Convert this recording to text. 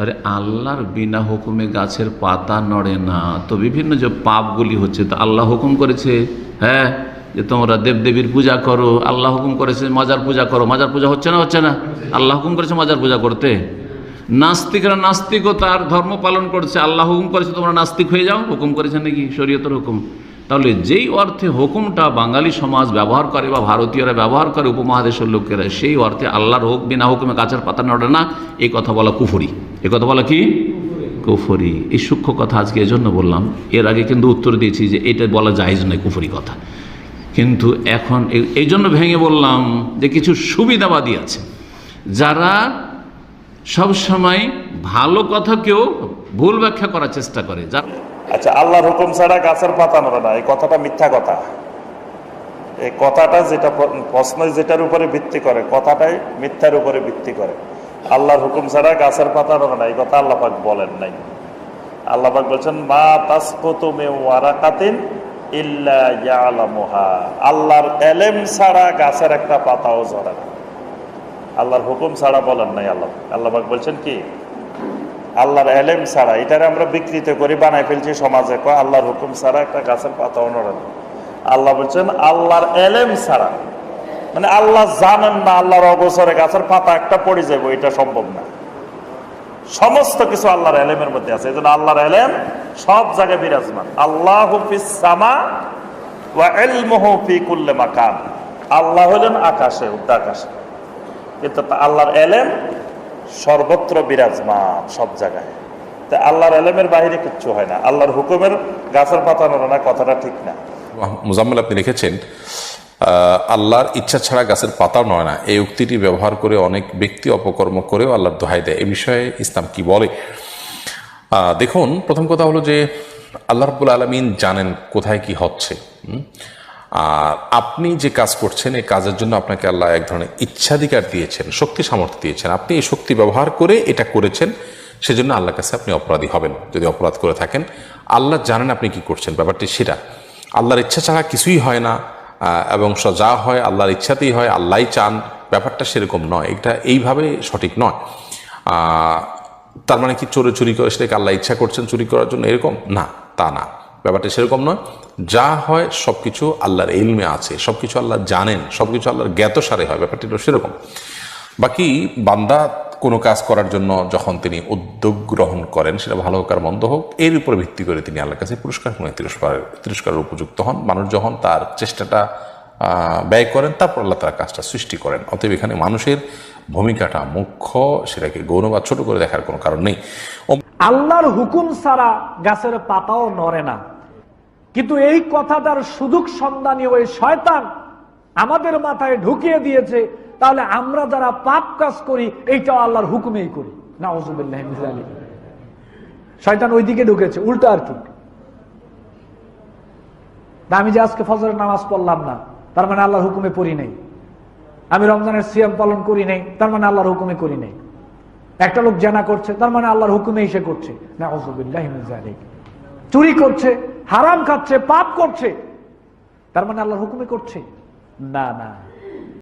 তাহলে আল্লাহর বিনা হুকুমে গাছের পাতা নড়ে না। তো বিভিন্ন যে পাপগুলি হচ্ছে, তো আল্লাহ হুকুম করেছে? হ্যাঁ যে তোমরা দেবদেবীর পূজা করো, আল্লাহ হুকুম করেছে মাজার পূজা করো। মাজার পূজা হচ্ছে না হচ্ছে না? আল্লাহ হুকুম করেছে মাজার পূজা করতে? নাস্তিকরা নাস্তিকতার ধর্ম পালন করছে, আল্লাহ হুকুম করেছে তোমরা নাস্তিক হয়ে যাও? হুকুম করেছে নাকি শরীয়তের হুকুম? তাহলে যেই অর্থে হুকুমটা বাঙালি সমাজ ব্যবহার করে বা ভারতীয়রা ব্যবহার করে, উপমহাদেশের লোকেরা, সেই অর্থে আল্লাহর হোক বিনা হুকুমে গাছের পাতা নড়ে না, এই কথা বলা কুফরি। এ কথা বলা কি? কুফরি। এই সূক্ষ্ম কথা আজকে এজন্য বললাম, এর আগে কিন্তু উত্তর দিয়েছি যে এটা বলা জায়েজ নয়, কুফরি কথা। কিন্তু এখন এই- এই জন্য ভেঙে বললাম যে কিছু সুবিধাবাদী আছে। যারা সব সময় ভালো কথাকেও ভুল ব্যাখ্যা করার চেষ্টা করে। যার আচ্ছা আল্লাহর হুকুম ছাড়া গাছের পাতা নড়ে না। এই কথাটা মিথ্যা কথা। এই কথাটা যেটা প্রশ্ন যেটার উপরে ভিত্তি করে, কথাটাই মিথ্যার উপরে ভিত্তি করে। আল্লাহর হুকুম ছাড়া গাছের পাতা নড়ে না এই কথা আল্লাহ পাক বলেন নাই। আল্লাহ পাক বলছেন, মা তাসকুতু মিন ওয়ারাকাতিন ইল্লা আল্লাহর এলেম ছাড়া গাছের একটা পাতাও ঝরে না। আল্লাহর হুকুম ছাড়া বলেন নাই আল্লাহ। আল্লাহবাক বলছেন কি, আল্লাহর এলেম ছাড়া, এটারে আমরা বিকৃত করি বানাই ফেলছি সমাজে। কয়, আল্লাহর হুকুম ছাড়া একটা গাছের পাতাও নড়ে না। আল্লাহ বলছেন, আল্লাহর এলেম ছাড়া মানে আল্লাহ জানেন না আল্লাহর অবসরে গাছের পাতা একটা পড়ে যাব, এটা সম্ভব না। সমস্ত কিছু আল্লাহর এলেমের মধ্যে আছে এই জন্য আল্লাহর এলেম সব জায়গায় বিরাজমান। আল্লাহ সামা কুল্লি মাকান। আল্লাহ হলেন আকাশে উদ্যাকাশে কিন্তু আল্লাহর এলেম সর্বত্র বিরাজমান সব জায়গায়। তা আল্লাহর এলেমের বাইরে কিচ্ছু হয় না। আল্লাহর হুকুমের গাছের পাতা না কথাটা ঠিক না। মুজাম্মেল আপনি লিখেছেন আল্লাহর ইচ্ছা ছাড়া গাছের পাতাও নয় না। এই উক্তিটি ব্যবহার করে অনেক ব্যক্তি অপকর্ম করেও আল্লাহর দোহাই দেয়। এ বিষয়ে ইসলাম কি বলে? দেখুন, প্রথম কথা হলো যে আল্লাহ রব্বুল আলমিন জানেন কোথায় কি হচ্ছে। আর আপনি যে কাজ করছেন, এই কাজের জন্য আপনাকে আল্লাহ এক ধরনের ইচ্ছাধিকার দিয়েছেন, শক্তি সামর্থ্য দিয়েছেন। আপনি এই শক্তি ব্যবহার করে এটা করেছেন, সেজন্য আল্লাহর কাছে আপনি অপরাধী হবেন, যদি অপরাধ করে থাকেন। আল্লাহ জানেন আপনি কি করছেন, ব্যাপারটি সেটা। আল্লাহর ইচ্ছা ছাড়া কিছুই হয় না। এবং স- যা হয় আল্লাহর ইচ্ছাতেই হয়, আল্লাহই চান। ব্যাপারটা সেরকম নয়। এটা এইভাবে সঠিক নয়। তার মানে কি চোরে চুরি করে, সেটাকে আল্লাহ ইচ্ছা করছেন চুরি করার জন্য এরকম? না, তা না। ব্যাপারটা সেরকম নয়। যা হয় সব কিছু আল্লাহর এলমে আছে। সব কিছু আল্লাহ জানেন। সব কিছু আল্লাহর জ্ঞাত সারে হয়। ব্যাপারটি সেরকম। বাকি বান্দা কোনো কাজ করার জন্য যখন তিনি উদ্যোগ গ্রহণ করেন, সেটা ভালো হোক আর মন্দ হোক, এর উপর ভিত্তি করে তিনি আল্লাহর কাছে পুরস্কার এবং তিরস্কার, তিরস্কারের উপযুক্ত হন। মানুষ যখন তার চেষ্টাটা ব্যয় করেন, তারপর আল্লাহ তার কাজটা সৃষ্টি করেন। অতএব এখানে মানুষের ভূমিকাটা মুখ্য, সেটাকে গৌণ বা ছোট করে দেখার কোনো কারণ নেই। আল্লাহর হুকুম ছাড়া গাছের পাতাও নড়ে না। কিন্তু এই কথাটার সুযোগ সন্ধানী ওই শয়তান আমাদের মাথায় ঢুকিয়ে দিয়েছে তাহলে আমরা যারা পাপ কাজ করি এইটাও আল্লাহর হুকুমেই করি। না শয়তান ওইদিকে ঢুকেছে উল্টো আর কি? না, আমি যে আজকে ফজরের নামাজ পড়লাম না তার মানে আল্লাহর হুকুমে পড়ি নাই। আমি রমজানের সিয়াম পালন করি নাই তার মানে আল্লাহর হুকুমে করি নাই। একটা লোক জানা করছে তার মানে আল্লাহর হুকুমে এসে করছে। না চুরি করছে হারাম খাচ্ছে পাপ করছে তার মানে আল্লাহর হুকুমে করছে? না না।